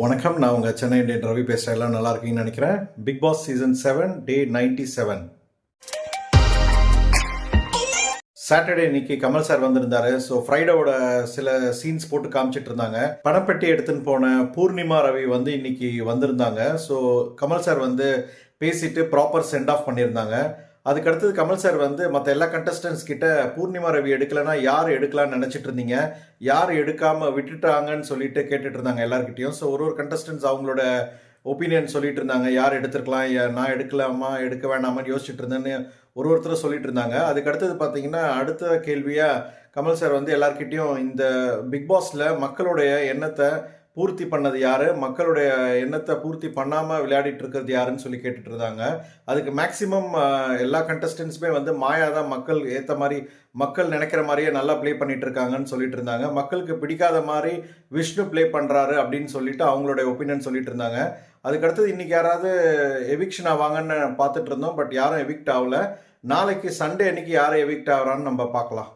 வணக்கம் நான் உங்கள் சென்னை இண்டியன் ரவி பேசுகிறேன் எல்லாம் நல்லா இருக்கீங்கன்னு நினைக்கிறேன். Bigg Boss season seven day ninety seven Saturday இன்னைக்கு கமல் சார் வந்திருந்தாரு. ஸோ ஃப்ரைடேவோட சில சீன்ஸ் போட்டு காமிச்சிட்டு இருந்தாங்க. பணப்பெட்டி எடுத்துன்னு போன பூர்ணிமா ரவி வந்து இன்னைக்கு வந்திருந்தாங்க. ஸோ கமல் சார் வந்து பேசிட்டு ப்ராப்பர் சென்ட் ஆஃப் பண்ணியிருந்தாங்க. அதுக்கடுத்தது கமல் சார் வந்து மற்ற எல்லா கண்டஸ்டன்ஸ் கிட்ட பூர்ணிமா ரவி எடுக்கலைன்னா யார் எடுக்கலாம்னு நினச்சிட்டு இருந்தீங்க? யார் எடுக்காம விட்டுட்டாங்கன்னு சொல்லிட்டு கேட்டுட்டு இருந்தாங்க எல்லாருக்கிட்டையும் ஸோ ஒரு ஒரு கண்டஸ்டன்ஸ் அவங்களோட ஒப்பீனியன் சொல்லிட்டு இருந்தாங்க. யார் எடுத்திருக்கலாம்? நான் எடுக்கலாமா? எடுக்க வேணாமான்னு யோசிச்சுட்டு இருந்தேன்னு ஒரு ஒருத்தர் சொல்லிட்டு இருந்தாங்க. அதுக்கு அடுத்தது பார்த்தீங்கன்னா அடுத்த கேள்வியாக கமல் சார் வந்து எல்லார்கிட்டயும் இந்த பிக் பாஸில் மக்களுடைய எண்ணத்தை பூர்த்தி பண்ணது யார்? மக்களுடைய எண்ணத்தை பூர்த்தி பண்ணாமல் விளையாடிட்டு இருக்கிறது யாருன்னு சொல்லி கேட்டுட்டு இருந்தாங்க. அதுக்கு மேக்சிமம் எல்லா கண்டஸ்டன்ஸுமே வந்து மாயா தான் மக்கள் ஏற்ற மாதிரி மக்கள் நினைக்கிற மாதிரியே நல்லா ப்ளே பண்ணிட்டு இருக்காங்கன்னு சொல்லிட்டு இருந்தாங்க. மக்களுக்கு பிடிக்காத மாதிரி விஷ்ணு ப்ளே பண்ணுறாரு அப்படின்னு சொல்லிட்டு அவங்களுடைய ஒப்பீனியன் சொல்லிட்டு இருந்தாங்க. அதுக்கு அடுத்தது இன்னைக்கு யாராவது எவிக்ஷன் ஆவாங்கன்னு பார்த்துட்டு இருந்தோம். பட் யாரும் எவிக்ட் ஆகல. நாளைக்கு சண்டே அன்னைக்கு யாரும் எவிக்ட் ஆகிறான்னு நம்ம பார்க்கலாம்.